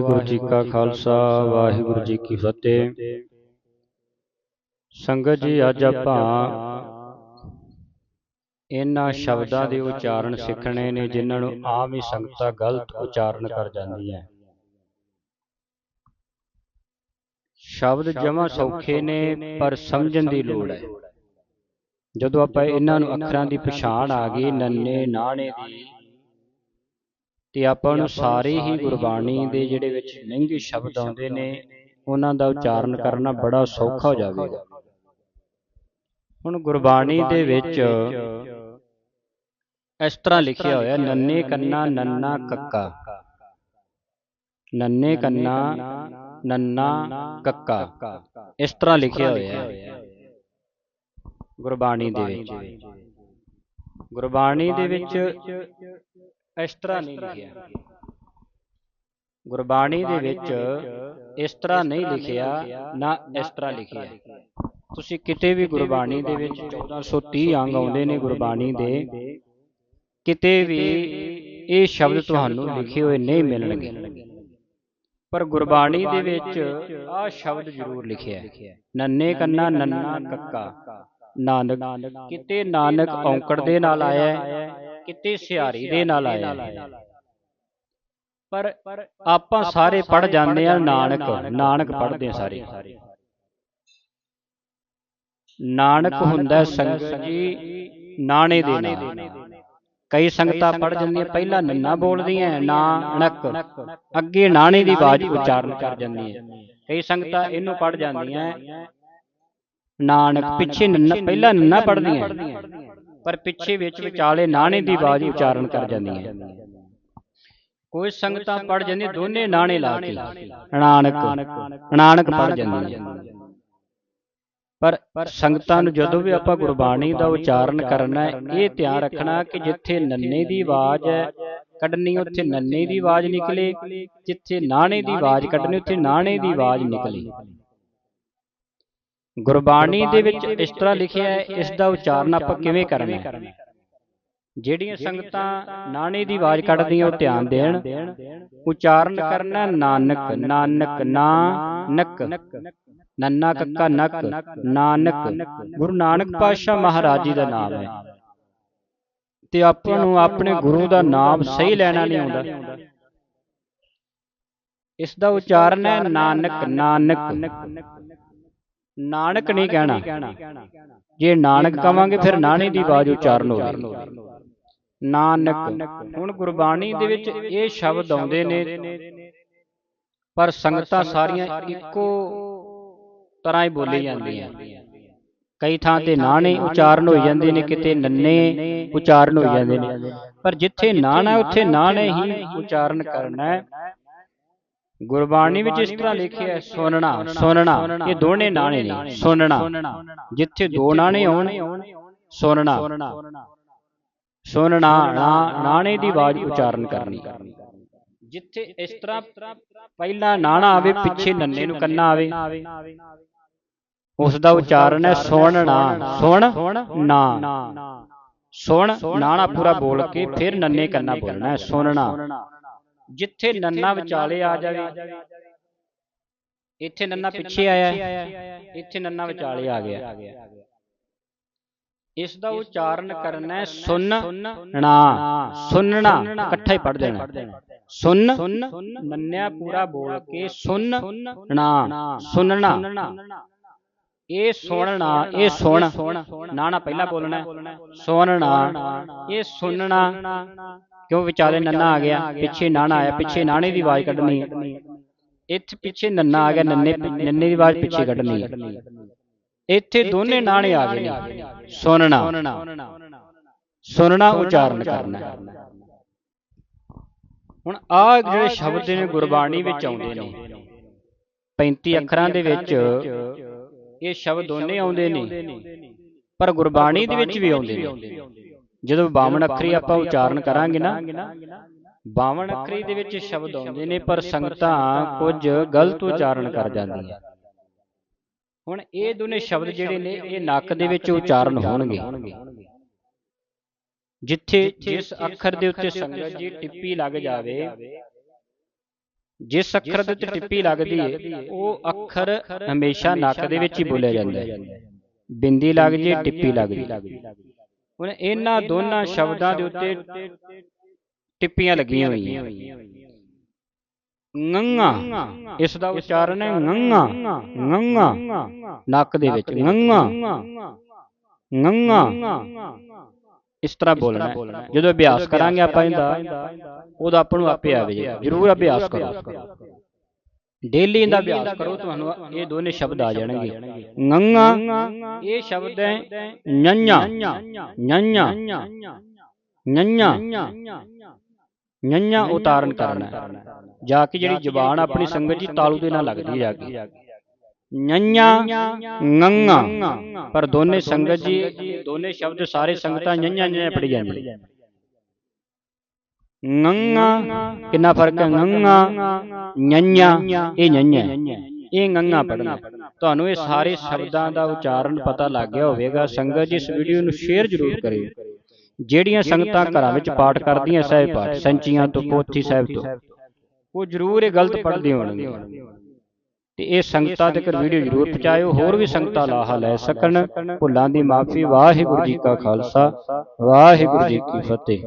ਵਾਹਿਗੁਰੂ ਜੀ ਕਾ ਖਾਲਸਾ, ਵਾਹਿਗੁਰੂ ਜੀ ਕੀ ਫਤਿਹ। ਸੰਗਤ ਜੀ, ਅੱਜ ਆਪਾਂ ਇਹਨਾਂ ਸ਼ਬਦਾਂ ਦੇ ਉਚਾਰਨ ਸਿੱਖਣੇ ਨੇ, ਜਿਨ੍ਹਾਂ ਨੂੰ ਆਮ ਹੀ ਸੰਗਤਾਂ ਗਲਤ ਉਚਾਰਨ ਕਰ ਜਾਂਦੀਆਂ। ਸ਼ਬਦ ਜਮਾ ਸੌਖੇ ਨੇ, ਪਰ ਸਮਝਣ ਦੀ ਲੋੜ ਹੈ। ਜਦੋਂ ਆਪਾਂ ਇਹਨਾਂ ਨੂੰ ਅੱਖਰਾਂ ਦੀ ਪਛਾਣ ਆ ਗਈ, ਨੰਨੇ, ਨਾਣੇ ਦੀ ਤੇ ਆਪਾਂ ਨੂੰ ਸਾਰੇ ਹੀ ਗੁਰਬਾਣੀ ਦੇ ਜਿਹੜੇ ਵਿੱਚ ਮਹਿੰਗੇ ਸ਼ਬਦ ਆਉਂਦੇ ਨੇ ਉਹਨਾਂ ਦਾ ਉਚਾਰਨ ਕਰਨਾ ਬੜਾ ਸੌਖਾ ਹੋ ਜਾਵੇਗਾ। ਹੁਣ ਗੁਰਬਾਣੀ ਦੇ ਵਿੱਚ ਇਸ ਤਰ੍ਹਾਂ ਲਿਖਿਆ ਹੋਇਆ ਨੰਨੇ ਕੰਨਾ ਨੰਨਾ ਕੱਕਾ। ਨੰਨੇ ਕੰਨਾ ਨੰਨਾ ਕੱਕਾ। ਇਸ ਤਰ੍ਹਾਂ ਲਿਖਿਆ ਹੋਇਆ ਹੈ। ਗੁਰਬਾਣੀ ਦੇ ਵਿੱਚ। ਗੁਰਬਾਣੀ ਦੇ ਵਿੱਚ ਇਸ ਤਰ੍ਹਾਂ ਨਹੀਂ ਲਿਖਿਆ। ਗੁਰਬਾਣੀ ਦੇ ਵਿੱਚ ਇਸ ਤਰ੍ਹਾਂ ਨਹੀਂ ਲਿਖਿਆ ਨਾ ਇਸ ਤਰ੍ਹਾਂ ਲਿਖਿਆ। ਤੁਸੀਂ ਕਿਤੇ ਵੀ ਗੁਰਬਾਣੀ ਦੇ ਵਿੱਚ 1430 ਅੰਗ ਆਉਂਦੇ ਨੇ ਗੁਰਬਾਣੀ ਦੇ ਕਿਤੇ ਵੀ ਇਹ ਸ਼ਬਦ ਤੁਹਾਨੂੰ ਲਿਖੇ ਹੋਏ ਨਹੀਂ ਮਿਲਣਗੇ। ਪਰ ਗੁਰਬਾਣੀ ਦੇ ਵਿੱਚ ਆਹ ਸ਼ਬਦ ਜ਼ਰੂਰ ਲਿਖਿਆ। ਹੈ ਨੰਨੇ ਕੰਨਾ ਨੰਨਾ ਕੱਕਾ। ਨਾਨਕ ਕਿਤੇ ਨਾਨਕ ਔਂਕੜ ਦੇ ਨਾਲ ਆਇਆ ਹੈ। ਕਿਤੇ ਸਿਹਾਰੀ ਦੇ ਨਾਲ ਆਇਆ ਪਰ ਆਪਾਂ ਸਾਰੇ ਪੜ ਜਾਂਦੇ ਆ ਨਾਨਕ ਨਾਨਕ ਪੜਦੇ ਸਾਰੇ। ਨਾਨਕ ਹੁੰਦਾ ਸੰਗਤ ਜੀ ਨਾਣੇ ਦੇ ਨਾਲ। ਕਈ ਸੰਗਤਾਂ ਪੜ ਜਾਂਦੀਆਂ ਪਹਿਲਾਂ ਨੰਨਾ ਬੋਲਦੀਆਂ ਨਾਨਕ। ਅੱਗੇ ਨਾਣੇ ਦੀ ਆਵਾਜ਼ ਉਚਾਰਨ ਕਰ ਜਾਂਦੀਆਂ। ਕਈ ਸੰਗਤਾਂ ਇਹਨੂੰ ਪੜ ਜਾਂਦੀਆਂ। ਨਾਨਕ ਪਿੱਛੇ ਨੰਨਾ ਪਹਿਲਾਂ ਨੰਨਾ ਪੜਦੀਆਂ ਪਰ ਪਿੱਛੇ ਵਿੱਚ ਵਿਚਾਲੇ ਨਾਣੇ ਦੀ ਆਵਾਜ਼ ਉਚਾਰਨ ਕਰ ਜਾਂਦੀਆਂ ਕੋਈ ਸੰਗਤਾਂ ਪੜ ਜਾਂਦੀਆਂ ਦੋਨੇ ਨਾਣੇ ਲਾ ਕੇ। ਨਾਨਕ ਨਾਨਕ ਪੜ ਜਾਂਦੀਆਂ ਪਰ ਸੰਗਤਾਂ ਨੂੰ ਜਦੋਂ ਵੀ ਆਪਾਂ ਗੁਰਬਾਣੀ ਦਾ ਉਚਾਰਨ ਕਰਨਾ ਹੈ ਇਹ ਧਿਆਨ ਰੱਖਣਾ ਕਿ ਜਿੱਥੇ ਨੰਨੇ ਦੀ ਆਵਾਜ਼ ਹੈ ਕੱਢਣੀ ਉੱਥੇ ਨੰਨੇ ਦੀ ਆਵਾਜ਼ ਨਿਕਲੇ ਜਿੱਥੇ ਨਾਣੇ ਦੀ ਆਵਾਜ਼ ਕੱਢਣੀ ਉੱਥੇ ਨਾਣੇ ਦੀ ਆਵਾਜ਼ ਨਿਕਲੇ। ਗੁਰਬਾਣੀ ਦੇ ਵਿੱਚ ਇਸ ਤਰ੍ਹਾਂ ਲਿਖਿਆ ਹੈ ਇਸ ਦਾ ਉਚਾਰਨ ਆਪਾਂ ਕਿਵੇਂ ਕਰਨਾ ਹੈ? ਜਿਹੜੀਆਂ ਸੰਗਤਾਂ ਨਾਣੇ ਦੀ ਆਵਾਜ਼ ਕੱਢਦੀਆਂ ਉਹ ਧਿਆਨ ਦੇਣ। ਉਚਾਰਨ ਕਰਨਾ ਨਾਨਕ ਨਾਨਕ ਨਾਨਕ ਨੰਨਾ ਕੱਕਾ ਨਕ ਨਾਨਕ। ਗੁਰੂ ਨਾਨਕ ਪਾਤਸ਼ਾਹ ਮਹਾਰਾਜ ਜੀ ਦਾ ਨਾਮ ਹੈ। ਤੇ ਆਪਾਂ ਨੂੰ ਆਪਣੇ ਗੁਰੂ ਦਾ ਨਾਮ ਸਹੀ ਲੈਣਾ ਨਹੀਂ ਆਉਂਦਾ। ਇਸ ਦਾ ਉਚਾਰਨ ਹੈ ਨਾਨਕ। ਨਾਨਕ। ਨਾਨਕ ਨਹੀਂ ਕਹਿਣਾ। ਜੇ ਨਾਨਕ ਕਵਾਂਗੇ ਫਿਰ ਨਾਣੇ ਦੀ ਆਵਾਜ਼ ਉਚਾਰਨ ਹੋਵੇਗੀ ਨਾਨਕ। ਹੁਣ ਗੁਰਬਾਣੀ ਦੇ ਵਿੱਚ ਇਹ ਸ਼ਬਦ ਆਉਂਦੇ ਨੇ ਪਰ ਸੰਗਤਾਂ ਸਾਰੀਆਂ ਇੱਕੋ ਤਰ੍ਹਾਂ ਹੀ ਬੋਲੀ ਜਾਂਦੀਆਂ। ਕਈ ਥਾਂ ਤੇ ਨਾਣੇ ਉਚਾਰਨ ਹੋ ਜਾਂਦੇ ਨੇ ਕਿਤੇ ਨੰਨੇ ਉਚਾਰਨ ਹੋ ਜਾਂਦੇ ਨੇ। ਪਰ ਜਿੱਥੇ ਨਾਣਾ ਉੱਥੇ ਨਾਣੇ ਹੀ ਉਚਾਰਨ ਕਰਨਾ ਹੈ। ਗੁਰਬਾਣੀ ਵਿੱਚ ਇਸ ਤਰ੍ਹਾਂ ਲਿਖਿਆ ਹੈ ਸੁਨਣਾ ਸੁਨਣਾ ਇਹ ਦੋਨੇ ਨਾਣੇ ਨੇ ਸੁਨਣਾ ਜਿੱਥੇ ਦੋ ਨਾਣੇ ਹੋਣ ਸੁਨਣਾ ਸੁਨਣਾ ਨਾਣੇ ਦੀ ਆਵਾਜ਼ ਉਚਾਰਨ ਕਰਨੀ। ਜਿੱਥੇ ਇਸ ਤਰ੍ਹਾਂ ਪਹਿਲਾ ਨਾਣਾ ਆਵੇ ਪਿੱਛੇ ਨੰਨੇ ਨੂੰ ਕੰਨਾ ਆਵੇ। ਉਸ ਦਾ ਉਚਾਰਨ ਹੈ ਸੁਣਨਾ ਸੁਣ ਨਾ। ਸੁਣ ਨਾਣਾ ਪੂਰਾ ਬੋਲ ਕੇ ਫਿਰ ਨੰਨੇ ਕੰਨਾ ਬੋਲਣਾ ਹੈ ਸੁਣਨਾ ਜਿੱਥੇ ਨੰਨਾ ਵਿਚਾਲੇ ਆ ਜਾਵੇ। ਇੱਥੇ ਨੰਨਾ ਪਿੱਛੇ ਆਇਆ। ਇੱਥੇ ਨੰਨਾ ਵਿਚਾਲੇ ਆ ਗਿਆ। ਇਸ ਦਾ ਉਚਾਰਨ ਕਰਨਾ ਹੈ ਸੁਣਨਾ ਸੁਣਨਾ ਇਕੱਠਾ ਹੀ ਪੜ ਦੇਣਾ। ਸੁਣ ਨੰਨਿਆ ਪੂਰਾ ਬੋਲ ਕੇ ਸੁਣਨਾ ਸੁਣਨਾ ਇਹ ਸੁਣਨਾ। ਇਹ ਸੁਣ। ਨਾਣਾ ਪਹਿਲਾਂ ਬੋਲਣਾ ਸੁਣਨਾ। ਇਹ ਸੁਣਨਾ। ਕਿਉਂ ਵਿਚਾਲੇ ਨੰਨਾ ਆ ਗਿਆ? ਪਿੱਛੇ ਨਾਣਾ ਆਇਆ ਪਿੱਛੇ ਨਾਣੇ ਦੀ ਆਵਾਜ਼ ਕੱਢਣੀ। ਹੈ ਇੱਥੇ ਪਿੱਛੇ ਨੰਨਾ ਆ ਗਿਆ ਨੰਨੇ ਨੰਨੇ ਦੀ ਆਵਾਜ਼ ਪਿੱਛੇ ਕੱਢਣੀ। ਹੈ ਇੱਥੇ ਦੋਨੇ ਨਾਣੇ ਆ ਗਏ। ਨੇ ਸੁਣਨਾ। ਸੁਣਨਾ। ਉਚਾਰਨ ਕਰਨਾ। ਹੁਣ ਆ ਜਿਹੜੇ ਸ਼ਬਦ ਨੇ ਗੁਰਬਾਣੀ ਵਿੱਚ ਆਉਂਦੇ ਨੇ। 35 ਅੱਖਰਾਂ ਦੇ ਵਿੱਚ ਇਹ ਸ਼ਬਦ ਦੋਨੇ ਆਉਂਦੇ ਨੇ। ਪਰ ਗੁਰਬਾਣੀ ਦੇ ਵਿੱਚ ਵੀ ਆਉਂਦੇ ਨੇ। ਜਦੋਂ 52 ਅੱਖਰੀ ਆਪਾਂ ਉਚਾਰਨ ਕਰਾਂਗੇ ਨਾ 52 ਅੱਖਰੀ ਦੇ ਵਿੱਚ ਸ਼ਬਦ ਆਉਂਦੇ ਨੇ ਪਰ ਸੰਗਤਾਂ ਕੁਝ ਗਲਤ ਉਚਾਰਨ ਕਰ ਜਾਂਦੀਆਂ। ਹੁਣ ਇਹ ਦੋਨੇ ਸ਼ਬਦ ਜਿਹੜੇ ਨੇ ਇਹ ਨੱਕ ਦੇ ਵਿੱਚ ਉਚਾਰਨ ਹੋਣਗੇ। ਜਿੱਥੇ ਜਿਸ ਅੱਖਰ ਦੇ ਉੱਤੇ ਸੰਗਤ ਜੀ ਟਿੱਪੀ ਲੱਗ ਜਾਵੇ ਜਿਸ ਅੱਖਰ ਦੇ ਉੱਤੇ ਟਿੱਪੀ ਲੱਗਦੀ ਹੈ ਉਹ ਅੱਖਰ ਹਮੇਸ਼ਾ ਨੱਕ ਦੇ ਵਿੱਚ ਹੀ ਬੋਲਿਆ ਜਾਂਦਾ ਹੈ। ਬਿੰਦੀ ਲੱਗ ਜੇ ਟਿੱਪੀ ਲੱਗ ਜੇ। ਹੁਣ ਇਹਨਾਂ ਦੋਨਾਂ ਸ਼ਬਦਾਂ ਦੇ ਉੱਤੇ ਟਿੱਪੀਆਂ ਲੱਗੀਆਂ ਹੋਈਆਂ। ngੰਗਾ ਇਸ ਦਾ ਉਚਾਰਨ ਹੈ ngੰਗਾ ngੰਗਾ ਨੱਕ ਦੇ ਵਿੱਚ। ngੰਗਾ ngੰਗਾ ਇਸ ਤਰ੍ਹਾਂ ਬੋਲਣਾ। ਜਦੋਂ ਅਭਿਆਸ ਕਰਾਂਗੇ ਆਪਾਂ ਇਹਦਾ ਉਹਦਾ ਆਪਾਂ ਨੂੰ ਆਪੇ ਆਵੇ ਜਰੂਰ ਅਭਿਆਸ ਕਰੋ। ਡੇਲੀ ਇਹਦਾ ਅਭਿਆਸ ਕਰੋ ਤੁਹਾਨੂੰ ਇਹ ਦੋਨੇ ਸ਼ਬਦ ਆ ਜਾਣਗੇ। ngੰਗਾ ਇਹ ਸ਼ਬਦ ਹੈ ਨੰਨਾ ਨੰਨਾ ਨੰਨਾ ਨੰਨਾ ਉਤਾਰਨ ਕਰਨਾ। ਜਾ ਕੇ ਜਿਹੜੀ ਜ਼ੁਬਾਨ ਆਪਣੀ ਸੰਗਤ ਜੀ ਤਾਲੂ ਦੇ ਨਾਲ ਲੱਗਦੀ ਜਾ ਕੇ। ਨੰਨਾ ngੰਗਾ ਪਰ ਦੋਨੇ ਸੰਗਤ ਜੀ ਦੋਨੇ ਸ਼ਬਦ ਸਾਰੇ ਸੰਗਤਾਂ ਨੰਨਾ ਨੰਨਾ ਪੜੀ ਜਾਂਦੀਆਂ। Ngੰਗਾ ਕਿੰਨਾ ਫ਼ਰਕ ਹੈ? ngੰਗਾ ਨੰਨਾ ਇਹ ਨੰਨਾ ਇਹ ngੰਗਾ ਪੜਨਾ ਤੁਹਾਨੂੰ ਇਹ ਸਾਰੇ ਸ਼ਬਦਾਂ ਦਾ ਉਚਾਰਨ ਪਤਾ ਲੱਗ ਗਿਆ ਹੋਵੇਗਾ। ਸੰਗਤ ਜੀ ਇਸ ਵੀਡੀਓ ਨੂੰ ਸ਼ੇਅਰ ਜ਼ਰੂਰ ਕਰਿਓ ਜਿਹੜੀਆਂ ਸੰਗਤਾਂ ਘਰਾਂ ਵਿੱਚ ਪਾਠ ਕਰਦੀਆਂ ਸਹਿਬ ਪਾਠ ਸੰਚੀਆਂ ਤੋਂ ਪੋਥੀ ਸਾਹਿਬ ਤੋਂ ਉਹ ਜ਼ਰੂਰ ਇਹ ਗਲਤ ਪੜ੍ਹਦੇ ਹੋਣਗੇ। ਤੇ ਇਹ ਸੰਗਤਾਂ ਤੱਕ ਵੀਡੀਓ ਜ਼ਰੂਰ ਪਹੁੰਚਾਇਓ। ਹੋਰ ਵੀ ਸੰਗਤਾਂ ਲਾਹਾ ਲੈ ਸਕਣ। ਭੁੱਲਾਂ ਦੀ ਮਾਫੀ। ਵਾਹਿਗੁਰੂ ਜੀ ਕਾ ਖਾਲਸਾ। ਵਾਹਿਗੁਰੂ ਜੀ ਕੀ ਫਤਿਹ।